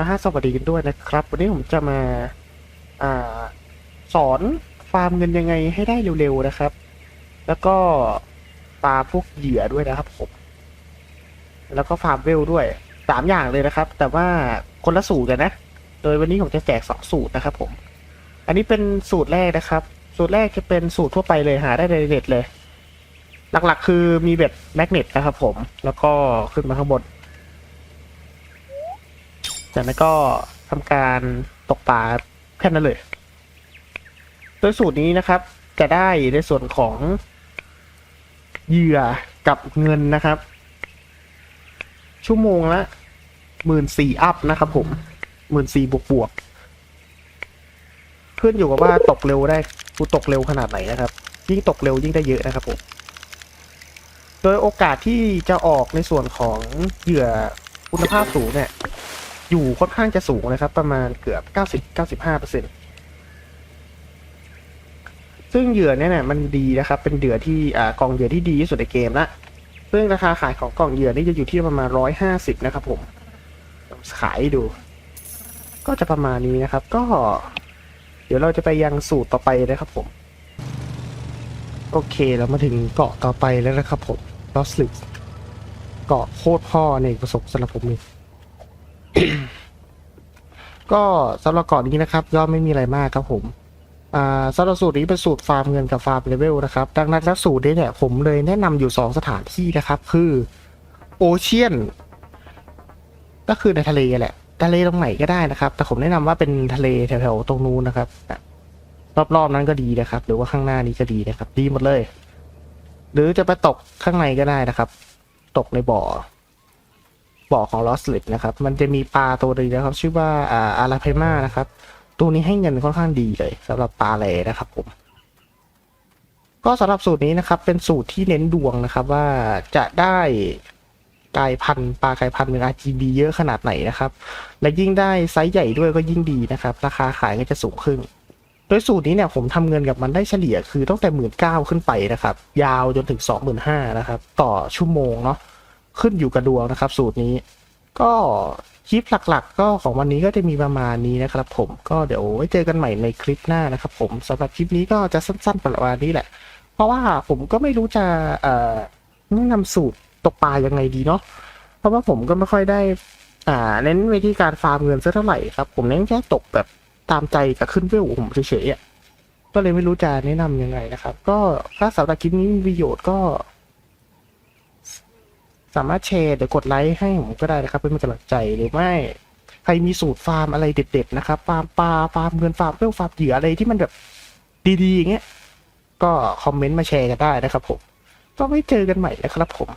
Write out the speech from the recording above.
นะฮะสวัสดีกันด้วยนะครับ วันนี้ผมจะมาอ่าสอนฟาร์มเงินยังไงให้ได้เร็วๆนะครับ แล้วก็ปลาพวกเหยื่อด้วยนะครับผมแล้วก็ฟาร์มเวลด้วยสามอย่างเลยนะครับ แต่ว่าคนละสูตรกันนะ โดยวันนี้ผมจะแจกสองสูตรนะครับผม อันนี้เป็นสูตรแรกนะครับ สูตรแรกจะเป็นสูตรทั่วไปเลยหาได้ในเน็ตเลย หลักๆ คือมีเบ็ดแมกเนตนะครับผมแล้วก็ขึ้นมาข้างบน จากนั้นก็ทำการตกปลาแค่นั้นเลย โดยสูตรนี้นะครับ จะได้ในส่วนของเหยื่อกับเงินนะครับ ชั่วโมงละหมื่นสี่อัพนะครับผมหมื่นสี่บวกบวกขึ้นอยู่กับว่าตกเร็วได้กูตกเร็วขนาดไหนนะครับ ยิ่งตกเร็วยิ่งได้เยอะนะครับผมโดยโอกาสที่จะออกในส่วนของเหยื่อคุณภาพสูงเนี่ย อยู่ค่อนข้างจะสูงนะครับ ประมาณเกือบ 90-95%เปอร์เซ็นซึ่งเหยื่อเนี่ยนี่ยมันดีนะครับ เป็นเหยื่อที่อ่ากล่องเหยื่อที่ดีที่สุดในเกมละซึ่งราคาขายของกล่องเหยื่อนี่จะอยู่ที่ประมาณ 150 นะครับผมขายดู ก็จะประมาณนี้นะครับ ก็ เดี๋ยวเราจะไปยังสูตรต่อไปนะครับผม โอเคเรามาถึงเกาะต่อไปแล้วนะครับผมลอสลิกเกาะโคตรพ่อในประสบสำหรับผมนี่ ก็สำหรับเกาะนี้นะครับก็ไม่มีอะไรมากครับผมสำหรับสูตรนี้เป็นสูตรฟาร์มเงินกับฟาร์มเลเวลนะครับดังนั้นแล้วสูตรนี้เนี่ยผมเลยแนะนำอยู่ 2 สถานที่นะครับ คือโอเชียนก็คือในทะเลแหละทะเลตรงไหนก็ได้นะครับ แต่ผมแนะนำว่าเป็นทะเลแถวๆตรงนู้นนะครับรอบๆนั้นก็ดีนะครับ หรือว่าข้างหน้านี้ก็ดีนะครับ ดีหมดเลย หรือจะไปตกข้างในก็ได้นะครับ ตกในบ่อ บ่อของลอสลิดนะครับ มันจะมีปลาตัวนึงนะครับ ชื่อว่าอ่าอาราเพมานะครับ ตัวนี้ให้เงินค่อนข้างดีเลยสำหรับปลาแหลนะครับผม ก็สำหรับสูตรนี้นะครับ เป็นสูตรที่เน้นดวงนะครับว่าจะได้กายพันธุ์ปลากายพันธุ์เป็น RGB เยอะขนาดไหนนะครับ และยิ่งได้ไซส์ใหญ่ด้วยก็ยิ่งดีนะครับ ราคาขายก็จะสูงขึ้น โดยสูตรนี้เนี่ยผมทำเงินกับมันได้เฉลี่ยคือตั้งแต่หมื่นเก้าขึ้นไปนะครับ ยาวจนถึงสองหมื่นห้านะครับ ต่อชั่วโมงเนาะ ขึ้นอยู่กับดวงนะครับ สูตรนี้ ก็คลิปหลักๆ ก็ของวันนี้ก็จะมีประมาณนี้นะครับ ผมก็เดี๋ยวไว้เจอกันใหม่ในคลิปหน้านะครับ ผมสำหรับคลิปนี้ก็จะสั้นๆประมาณนี้แหละ เพราะว่าผมก็ไม่รู้จะเอ่อแนะนำสูตรตกปลายังไงดีเนาะเพราะว่าผมก็ไม่ค่อยได้อ่าเน้นวิธีการฟาร์มเงินซะเท่าไหร่ครับ ผมเน้นแค่ตกแบบตามใจกับขึ้นเวลผมเฉยๆอะก็เลยไม่รู้จะแนะนำยังไงนะครับ ก็ถ้าสำหรับคลิปนี้มีประโยชน์ก็ สามารถแชร์หรือกดไลค์ให้ผมก็ได้นะครับ เพื่อเป็นกำลังใจหรือไม่ใครมีสูตรฟาร์มอะไรเด็ดๆนะครับฟาร์มปลาฟาร์มเงินฟาร์มเวลฟาร์มเหยื่ออะไรที่มันแบบดีๆอย่างเงี้ยก็คอมเมนต์มาแชร์กันได้นะครับผมก็ไว้เจอกันใหม่นะครับผม